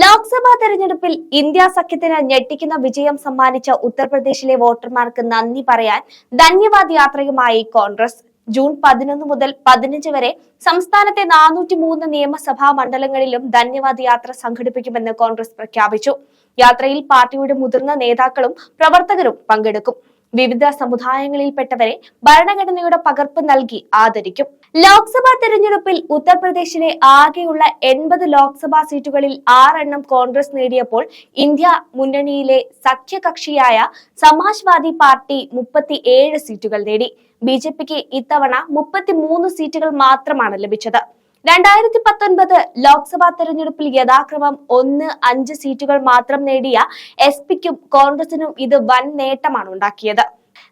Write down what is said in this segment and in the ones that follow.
ലോക്സഭാ തെരഞ്ഞെടുപ്പിൽ ഇന്ത്യ സഖ്യത്തിന് ഞെട്ടിക്കുന്ന വിജയം സമ്മാനിച്ച ഉത്തർപ്രദേശിലെ വോട്ടർമാർക്ക് നന്ദി പറയാൻ ധന്യവാദ് യാത്രയുമായി കോൺഗ്രസ്. ജൂൺ പതിനൊന്ന് മുതൽ പതിനഞ്ച് വരെ സംസ്ഥാനത്തെ നാനൂറ്റി മൂന്ന് നിയമസഭാ മണ്ഡലങ്ങളിലും ധന്യവാദ് യാത്ര സംഘടിപ്പിക്കുമെന്ന് കോൺഗ്രസ് പ്രഖ്യാപിച്ചു. യാത്രയിൽ പാർട്ടിയുടെ മുതിർന്ന നേതാക്കളും പ്രവർത്തകരും പങ്കെടുക്കും. വിവിധ സമുദായങ്ങളിൽപ്പെട്ടവരെ ഭരണഘടനയുടെ പകർപ്പ് നൽകി ആദരിക്കും. ലോക്സഭാ തെരഞ്ഞെടുപ്പിൽ ഉത്തർപ്രദേശിലെ ആകെയുള്ള എൺപത് ലോക്സഭാ സീറ്റുകളിൽ ആറെണ്ണം കോൺഗ്രസ് നേടിയപ്പോൾ ഇന്ത്യ മുന്നണിയിലെ സഖ്യകക്ഷിയായ സമാജ്വാദി പാർട്ടി മുപ്പത്തി സീറ്റുകൾ നേടി. ബി ഇത്തവണ മുപ്പത്തിമൂന്ന് സീറ്റുകൾ മാത്രമാണ് ലഭിച്ചത്. രണ്ടായിരത്തി പത്തൊൻപത് ലോക്സഭാ തെരഞ്ഞെടുപ്പിൽ യഥാക്രമം ഒന്ന് അഞ്ച് സീറ്റുകൾ മാത്രം നേടിയ എസ് പിക്കും കോൺഗ്രസിനും ഇത് വൻ നേട്ടമാണ് ഉണ്ടാക്കിയത്.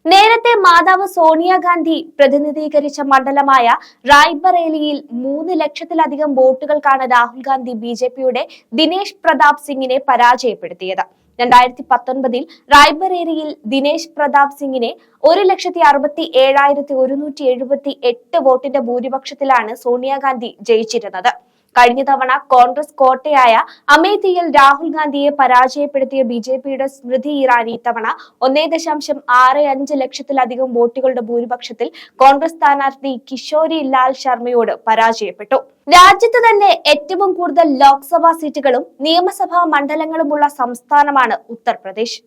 നേരത്തെ മാതാവ് സോണിയാഗാന്ധി പ്രതിനിധീകരിച്ച മണ്ഡലമായ റായ്ബറേലിയിൽ മൂന്ന് ലക്ഷത്തിലധികം വോട്ടുകൾക്കാണ് രാഹുൽ ഗാന്ധി ബി ദിനേശ് പ്രതാപ് സിംഗിനെ പരാജയപ്പെടുത്തിയത്. രണ്ടായിരത്തി പത്തൊൻപതിൽ റായ്ബറേരിയിൽ ദിനേശ് പ്രതാപ് സിംഗിനെ ഒരു ലക്ഷത്തി അറുപത്തി ഏഴായിരത്തി ഒരുന്നൂറ്റി എഴുപത്തി എട്ട് വോട്ടിന്റെ ഭൂരിപക്ഷത്തിലാണ് സോണിയാഗാന്ധി ജയിച്ചിരുന്നത്. കഴിഞ്ഞ തവണ കോൺഗ്രസ് കോട്ടയായ അമേത്തിയിൽ രാഹുൽ ഗാന്ധിയെ പരാജയപ്പെടുത്തിയ ബി ജെ പിയുടെ സ്മൃതി ഇറാനി ഇത്തവണ ഒന്നേ ദശാംശം ആറ് അഞ്ച് ലക്ഷത്തിലധികം വോട്ടുകളുടെ ഭൂരിപക്ഷത്തിൽ കോൺഗ്രസ് സ്ഥാനാർത്ഥി കിഷോരി ലാൽ ശർമ്മയോട് പരാജയപ്പെട്ടു. രാജ്യത്ത് തന്നെ ഏറ്റവും കൂടുതൽ ലോക്സഭാ സീറ്റുകളും നിയമസഭാ മണ്ഡലങ്ങളുമുള്ള സംസ്ഥാനമാണ് ഉത്തർപ്രദേശ്.